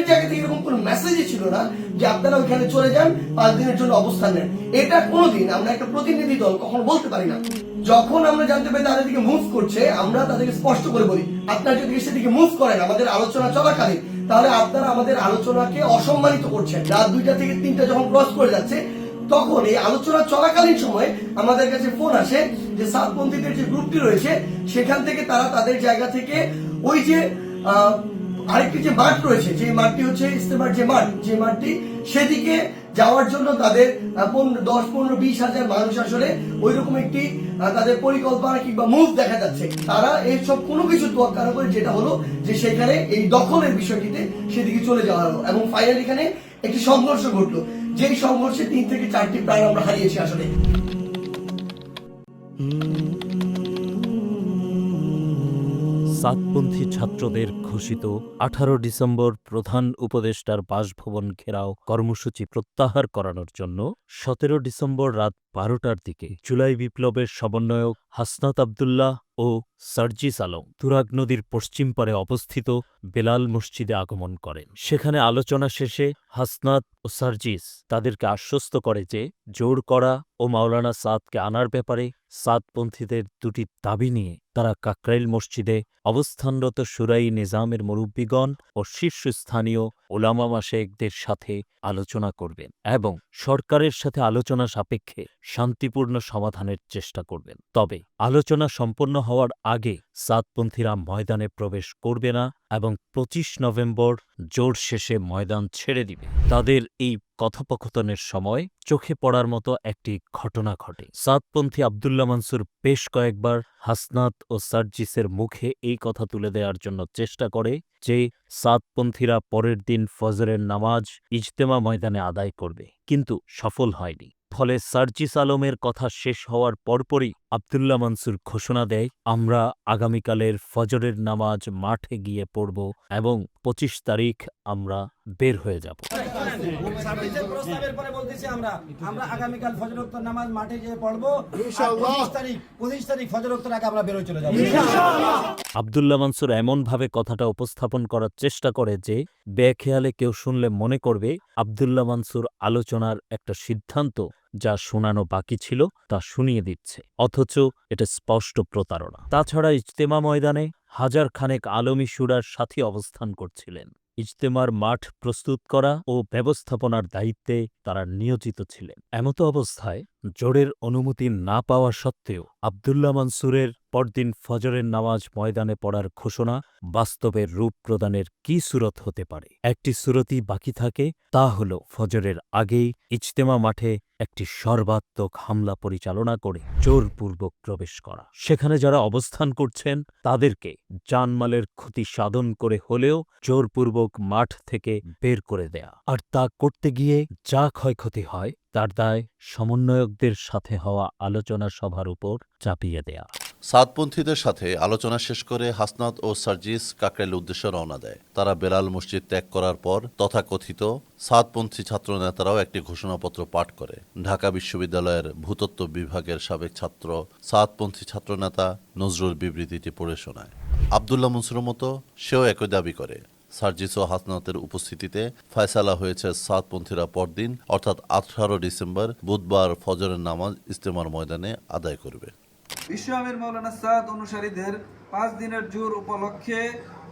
আমাদের জায়গা থেকে এরকম কোনো মেসেজই ছিল না যে আপনারা ওইখানে চলে যান, পাঁচ দিনের জন্য অবস্থান নেন। এটা কোনোদিন আমরা একটা প্রতিনিধি দল কখনো বলতে পারি না। যখন আমরা জানতে পারি তাদের দিকে মুভ করছে, আমরা তাদেরকে স্পষ্ট করে বলি, আপনারা যদি সেদিকে মুভ করেন, আমাদের আলোচনা চলাকালীন, তাহলে আপনারা আমাদের আলোচনাকে অসম্মানিত করছেন। রাত দুইটা থেকে তিনটা যখন ক্রস করে যাচ্ছে, তখন এই আলোচনা চলাকালীন সময় আমাদের কাছে ফোন আসে যে সাতপন্থীদের যে গ্রুপটি রয়েছে, সেখান থেকে তারা তাদের জায়গা থেকে ওই যে আরেকটি যে মাঠ রয়েছে, যে মাঠটি হচ্ছে ইস্তেমার যে মাঠ, যে মাঠটি সেদিকে যাওয়ার জন্য তাদের দশ, পনেরো, বিশ হাজার মানুষ আসলে ওই রকম একটি তাদের পরিকল্পনা কিংবা মুভ দেখা যাচ্ছে। তারা এইসব কোনো কিছু তোয়াক্কা না করে যেটা হলো যে সেখানে এই দখলের বিষয়টিতে সেদিকে চলে যাওয়া হলো এবং ফাইনাল এখানে একটি সংঘর্ষ ঘটলো। যেই সংঘর্ষে তিন থেকে চারটি প্রাণ আমরা হারিয়েছি আসলে। সাতপন্থী ছাত্রদের ঘোষিত আঠারো ডিসেম্বর প্রধান উপদেষ্টার বাসভবন ঘেরাও কর্মসূচি প্রত্যাহার করানোর জন্য সতেরো ডিসেম্বর রাত বারোটার দিকে জুলাই বিপ্লবের সমন্বয়ক হাসনাত আবদুল্লাহ ও সার্জিস আলম তুরাগ নদীর পশ্চিম পারে অবস্থিত বেলাল মসজিদে আগমন করেন। সেখানে আলোচনা শেষে হাসনাত ও সার্জিস তাদেরকে আশ্বস্ত করে যে জোর করা ও মাওলানা সাদকে আনার ব্যাপারে সাদপন্থীদের দুটি দাবি নিয়ে তারা কাকরাইল মসজিদে অবস্থানরত সুরাই নিজামের মুরব্বীগণ ও শীর্ষস্থানীয় ওলামা মাশেকদের সাথে আলোচনা করবেন এবং সরকারের সাথে আলোচনা সাপেক্ষে শান্তিপূর্ণ সমাধানের চেষ্টা করবেন। তবে আলোচনা সম্পন্ন হওয়ার আগে সাতপন্থীরা ময়দানে প্রবেশ করবে না এবং পঁচিশ নভেম্বর জোর শেষে ময়দান ছেড়ে দিবে। তাদের এই কথোপকথনের সময় চোখে পড়ার মতো একটি ঘটনা ঘটে। সাতপন্থী আবদুল্লা মানসুর বেশ কয়েকবার হাসনাত ও সার্জিসের মুখে এই কথা তুলে দেওয়ার জন্য চেষ্টা করে যে সাতপন্থীরা পরের দিন ফজরের নামাজ ইজতেমা ময়দানে আদায় করবে, কিন্তু সফল হয়নি। ফলে সার্জিস আলমের কথা শেষ হওয়ার পরপরই আবদুল্লা মনসুর ঘোষণা দেয় আমরা আগামীকালের ফজরের নামাজ মাঠে গিয়ে পড়ব এবং পঁচিশ তারিখ আমরা বের হয়ে যাব। সার্ভিসের প্রস্তাবের পরে বলতেছি আমরা আমরা আগামীকাল ফজরোক্ত নামাজ মাঠে গিয়ে পড়ব পঁচিশ তারিখ পঁচিশ তারিখ ফজরোক্তর আগে আমরা বেরোয় চলে যাব। আবদুল্লা মনসুর এমনভাবে কথাটা উপস্থাপন করার চেষ্টা করে যে বেখেয়ালে কেউ শুনলে মনে করবে আবদুল্লা মনসুর আলোচনার একটা সিদ্ধান্ত যা শোনানো বাকি ছিল তা শুনিয়ে দিচ্ছে, অথচ এটা স্পষ্ট প্রতারণা। তাছাড়া ইজতেমা ময়দানে হাজার খানেক আলমী সুরার সাথী অবস্থান করছিলেন। ইজতেমার মাঠ প্রস্তুত করা ও ব্যবস্থাপনার দায়িত্বে তারা নিয়োজিত ছিলেন। এমতো অবস্থায় জোরের অনুমতি না পাওয়া সত্ত্বেও আবদুল্লা মনসুরের পরদিন ফজরের নামাজ ময়দানে পড়ার ঘোষণা বাস্তবের রূপ প্রদানের কি সুরত হতে পারে? একটি সুরতই বাকি থাকে, তা হল ফজরের আগেই ইজতেমা মাঠে একটি সর্বাত্মক হামলা পরিচালনা করে জোরপূর্বক প্রবেশ করা। সেখানে যারা অবস্থান করছেন, তাদেরকে জানমালের ক্ষতি সাধন করে হলেও জোরপূর্বক মাঠ থেকে বের করে দেয়া। আর তা করতে গিয়ে যা ক্ষয়ক্ষতি হয় তার দায় সমন্বয়কদের সাথে হওয়া আলোচনা সভার উপর চাপিয়ে দেয়া। সাতপন্থীদের সাথে আলোচনা শেষ করে হাসনাত ও সার্জিস কাকরাইল উদ্দেশ্যে রওনা দেয়। তারা বেলাল মসজিদ ত্যাগ করার পর তথাকথিত সাতপন্থী ছাত্র নেতারাও একটি ঘোষণাপত্র পাঠ করে। ঢাকা বিশ্ববিদ্যালয়ের ভূতত্ত্ব বিভাগের সাবেক ছাত্র সাতপন্থী ছাত্রনেতা নজরুল বিবৃতিটি পড়ে শোনায়। আবদুল্লাহ মনসুরের মতো সেও একই দাবি করে। সার্জিস ও হাসনাতের উপস্থিতিতে ফয়সালা হয়েছে সাতপন্থীরা পরদিন অর্থাৎ আঠারো ডিসেম্বর বুধবার ফজরের নামাজ ইস্তেমার ময়দানে আদায় করবে। বিশ্ব আমির মৌলানা সাদ অনুসারীদের পাঁচ দিনের জোর উপলক্ষে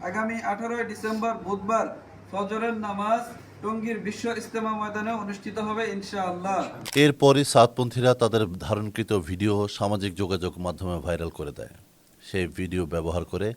আগামী আঠারোই ডিসেম্বর বুধবার ফজরের নামাজ টঙ্গীর বিশ্ব ইস্তেমা ময়দানে অনুষ্ঠিত হবে ইনশাআল্লাহ। এরপরই সাতপন্থীরা তাদের ধারণকৃত ভিডিও সামাজিক যোগাযোগ মাধ্যমে ভাইরাল করে দেয়। সেই ভিডিও ব্যবহার করে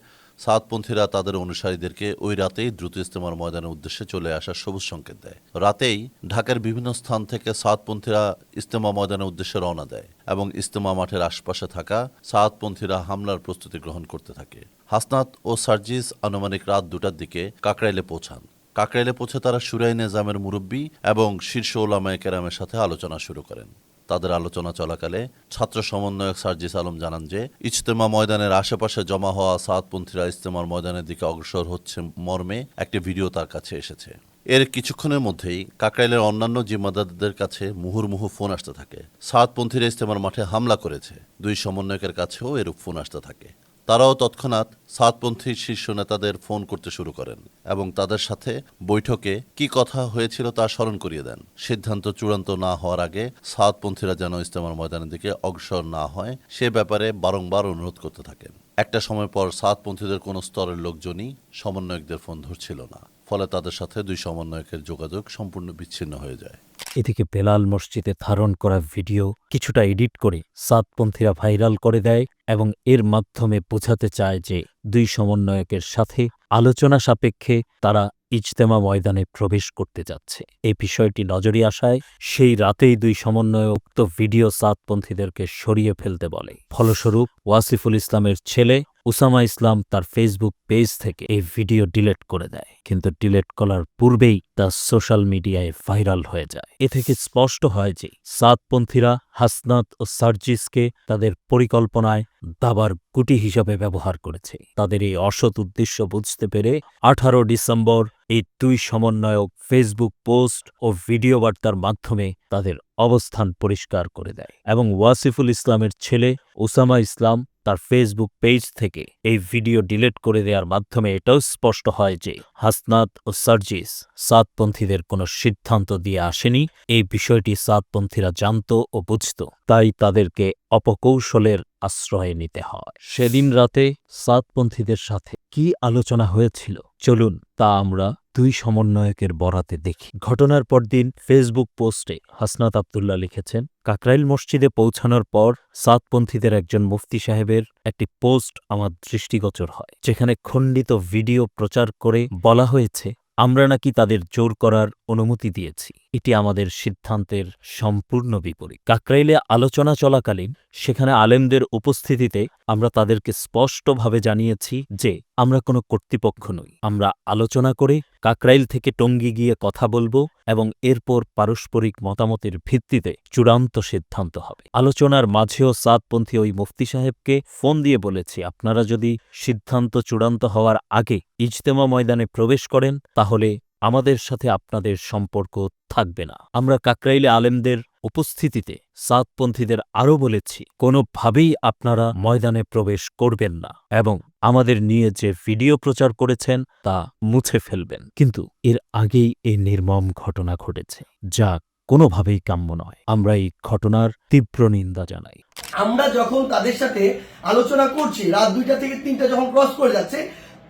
সাতপন্থীরা তাদের অনুসারীদেরকে ওই রাতেই দ্রুত ইস্তেমার ময়দানের উদ্দেশ্যে চলে আসার সবুজ সংকেত দেয়। রাতেই ঢাকার বিভিন্ন স্থান থেকে সাতপন্থীরা ইস্তেমা ময়দানের উদ্দেশ্যে রওনা দেয় এবং ইস্তেমা মাঠের আশপাশে থাকা সাতপন্থীরা হামলার প্রস্তুতি গ্রহণ করতে থাকে। হাসনাত ও সার্জিস আনুমানিক রাত দুটার দিকে কাকরাইলে পৌঁছান। কাকরাইলে পৌঁছে তারা সুরাই নিজামের মুরব্বী এবং শীর্ষ ওলামায় কেরামের সাথে আলোচনা শুরু করেন। তাদের আলোচনা চলাকালে ছাত্র সমন্বয়ক সার্জিস আলম জানান যে, ইজতেমা ময়দানের আশেপাশে জমা হওয়া সাতপন্থীরা ইজতেমার ময়দানের দিকে অগ্রসর হচ্ছে মর্মে একটি ভিডিও তার কাছে এসেছে। এর কিছুক্ষণের মধ্যেই কাকরাইলের অন্যান্য জিম্মাদারদের কাছে মুহুর্মুহু ফোন আসতে থাকে। সাদপন্থীরা ইজতেমার মাঠে হামলা করেছে। দুই সমন্বয়কের কাছেও এরূপ ফোন আসতে থাকে। তারাও তৎক্ষণাৎ সাতপন্থী শীর্ষ নেতাদের ফোন করতে শুরু করেন এবং তাদের সাথে বৈঠকে কি কথা হয়েছিল তা স্মরণ করিয়ে দেন। সিদ্ধান্ত চূড়ান্ত না হওয়ার আগে সাতপন্থীরা যেন ইস্তেমার ময়দানের দিকে অগ্রসর না হয়, সে ব্যাপারে বারংবার অনুরোধ করতে থাকেন। একটা সময় পর সাতপন্থীদের কোনো স্তরের লোকজনই সমন্বয়কদের ফোন ধরছিল না, ফলে তাদের সাথে দুই সমন্বয়কের যোগাযোগ সম্পূর্ণ বিচ্ছিন্ন হয়ে যায়। এদিকে বেলাল মসজিদে ধারণ করা ভিডিও কিছুটা এডিট করে সাতপন্থীরা ভাইরাল করে দেয় এবং এর মাধ্যমে বোঝাতে চায় যে দুই সমন্বয়কের সাথে আলোচনা সাপেক্ষে তারা ইজতেমা ময়দানে প্রবেশ করতে যাচ্ছে। এই বিষয়টি নজরে আসায় সেই রাতেই দুই সমন্বয়ক উক্ত ভিডিও সাতপন্থীদেরকে সরিয়ে ফেলতে বলে। ফলস্বরূপ ওয়াসিফুল ইসলামের ছেলে উসামা ইসলাম তার ফেসবুক পেজ থেকে এই ভিডিও ডিলেট করে দেয়। কিন্তু ডিলেট করার পূর্বেই তা সোশ্যাল মিডিয়ায় ভাইরাল হয়ে যায়। এ থেকে স্পষ্ট হয় যে সাতপন্থীরা হাসনাত ও সার্জিসকে তাদের পরিকল্পনায় দাবার গুটি হিসাবে ব্যবহার করেছে। তাদের এই অসৎ উদ্দেশ্য বুঝতে পেরে আঠারো ডিসেম্বর এই দুই সমন্বয়ক ফেসবুক পোস্ট ও ভিডিও বার্তার মাধ্যমে তাদের অবস্থান পরিষ্কার করে দেয় এবং ওয়াসিফুল ইসলামের ছেলে ওসামা ইসলাম তার ফেসবুক পেজ থেকে এই ভিডিও ডিলিট করে দেওয়ার মাধ্যমে এটাও স্পষ্ট হয় যে হাসনাত ও সার্জিস সাতপন্থীদের কোনো সিদ্ধান্ত দিয়ে আসেনি। এই বিষয়টি সাতপন্থীরা জানত ও বুঝত। তাই তাদেরকে অপকৌশলের আশ্রয় নিতে হয়। সেদিন রাতে সাতপন্থীদের সাথে কি আলোচনা হয়েছিল? চলুন তা আমরা দুই সমন্বয়কের বরাতে দেখি। ঘটনার পরদিন ফেসবুক পোস্টে হাসনাত আবদুল্লাহ লিখেছেন, কাকরাইল মসজিদে পৌঁছানোর পর সাতপন্থীদের একজন মুফতি সাহেবের একটি পোস্ট আমার দৃষ্টিগোচর হয়, যেখানে খণ্ডিত ভিডিও প্রচার করে বলা হয়েছে, আমরা নাকি তাদের জোর করার অনুমতি দিয়েছি। এটি আমাদের সিদ্ধান্তের সম্পূর্ণ বিপরীত। কাকরাইলে আলোচনা চলাকালীন সেখানে আলেমদের উপস্থিতিতে আমরা তাদেরকে স্পষ্টভাবে জানিয়েছি যে আমরা কোনো কর্তৃপক্ষ নই। আমরা আলোচনা করে কাকরাইল থেকে টঙ্গি গিয়ে কথা বলব এবং এরপর পারস্পরিক মতামতের ভিত্তিতে চূড়ান্ত সিদ্ধান্ত হবে। আলোচনার মাঝেও সাতপন্থী ওই মুফতি সাহেবকে ফোন দিয়ে বলেছি, আপনারা যদি সিদ্ধান্ত চূড়ান্ত হওয়ার আগে ইজতেমা ময়দানে প্রবেশ করেন, তাহলে আমাদের সাথে আপনাদের সম্পর্ক থাকবে না। আমরা কাকরাইলে আলেমদের উপস্থিতিতে সাতপন্থীদের আরও বলেছি, কোনোভাবেই আপনারা ময়দানে প্রবেশ করবেন না এবং আমাদের নিয়ে যে ভিডিও প্রচার করেছেন তা মুছে ফেলবেন। কিন্তু এর আগেই এই নির্মম ঘটনা ঘটেছে, যা কোনোভাবেই কাম্য নয়। আমরা এই ঘটনার তীব্র নিন্দা জানাই। আমরা যখন তাদের সাথে আলোচনা করছি, রাত দুইটা থেকে তিনটা যখন ক্রস করে যাচ্ছে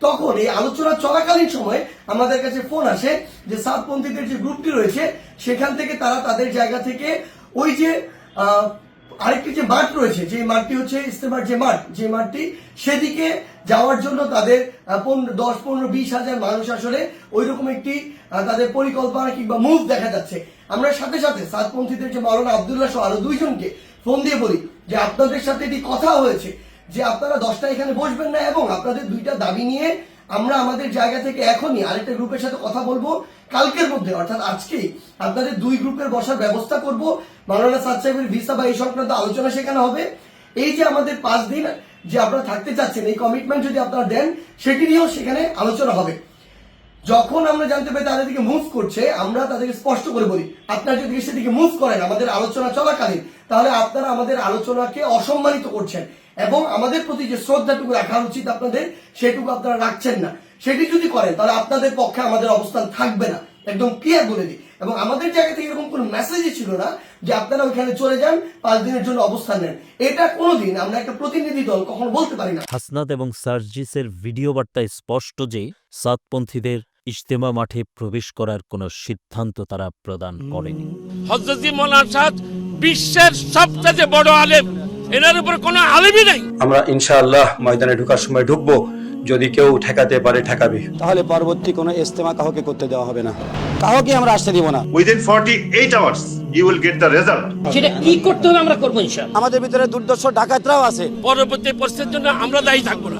তখন এই আলোচনা চলাকালীন সময় আমাদের কাছে ফোন আসে যে সাতপন্থীদের যে গ্রুপটি রয়েছে, সেখান থেকে তারা তাদের জায়গা থেকে ওই যে আরেকটি যে মাঠ রয়েছে যে মাঠটি হচ্ছে ইস্তেমার যে মাঠ, যে মাঠটি সেদিকে যাওয়ার জন্য তাদের পনেরো দশ, পনেরো, বিশ হাজার মানুষ আসলে ওই রকম একটি তাদের পরিকল্পনা কিংবা মুভ দেখা যাচ্ছে। আমরা সাথে সাথে সাতপন্থীদের যে মাওলানা আবদুল্লাহ সহ আরও দুইজনকে ফোন দিয়ে বলি যে আপনাদের সাথে এটি কথা হয়েছে। যে আপনারা দশটা এখানে বসবেন না এবং আপনাদের দুইটা দাবি নিয়ে আমরা আমাদের জায়গা থেকে এখনই আরেকটা গ্রুপের সাথে কথা বলব। কালকের মধ্যে, অর্থাৎ আজকেই আপনাদের দুই গ্রুপের বসার ব্যবস্থা করব। মাওলানা সাদ সাহেবের ভিসা বা এই সংক্রান্ত আলোচনা সেখানে হবে। এই যে আমাদের পাঁচ দিন যে আপনারা থাকতে চাচ্ছেন, এই কমিটমেন্ট যদি আপনারা দেন, সেটি নিয়েও সেখানে আলোচনা হবে। যখন আমরা জানতে পারি তাদের দিকে মুভ করছে, আমরা তাদেরকে স্পষ্ট করে বলি, আপনারা যদি সেদিকে মুভ করেন, আমাদের আলোচনা চলাকালীন, তাহলে আপনারা আমাদের আলোচনাকে অসম্মানিত করছেন। এবং আমাদের প্রতি যে শ্রদ্ধাটুকু রাখা উচিত আপনাদের সেটুকু আপনারা রাখছেন না। সেটি যদি করেন তাহলে আপনাদের পক্ষে আমাদের অবস্থান থাকবে না। একদম ক্লিয়ার বলে দিই। এবং আমাদের জায়গা থেকে এরকম কোনো মেসেজই ছিল না যে আপনারা ওইখানে চলে যান পাঁচ দিনের জন্য অবস্থান নেন। এটা কোনোদিন আমরা একটা প্রতিনিধি দল কখনো বলতে পারি না। হাসনাত এবং সার্জিসের ভিডিও বার্তায় স্পষ্ট যে সাতপন্থীদের ইজতেমা মাঠে প্রবেশ করার কোনো সিদ্ধান্ত তারা প্রদান করেনি। হজরত মৌলানা সাদ বিশ্বের সবচেয়ে বড় আলেম। এনার উপর কোনো আলেমই নাই। আমরা ইনশাআল্লাহ ময়দানে ঢোকার সময় ঢুকবো। যদি কেউ ঠেকাতে পারে ঠেকাবে। তাহলে পরবর্তী কোনো ইস্তেমা কাউকে করতে দেওয়া হবে না। কাউকে আমরা আসতে দিব না। Within 48 hours you will get the result সেটা কি করতে হবে আমরা করব ইনশাআল্লাহ? আমাদের ভিতরে দুর্দশ ডাকাতরাও আছে। পরবর্তী পরিস্থিতির জন্য আমরা দায়ী থাকব না।